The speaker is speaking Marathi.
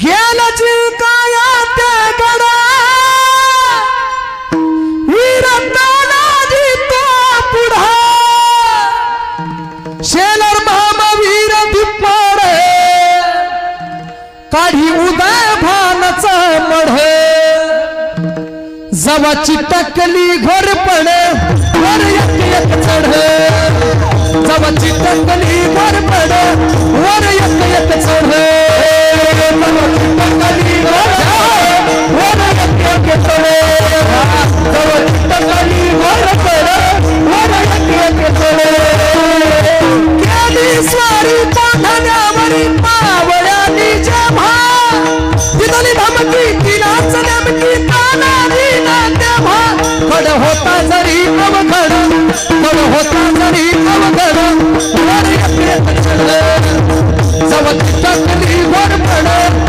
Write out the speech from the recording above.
गेला जिंकाया त्या गडा. वीर तो पुढा. शेलर महामवीर दिप्पाडे काढी उदय भानाचा मढ. जवाची टकली घर पडे. वर एक एक चढ. जवाची टकली घर होती तिलाच नेमकी तानारी ना तेव्हा खड होता जरी अवघड खड होता जरी अवघड जवळ टाकली भरपड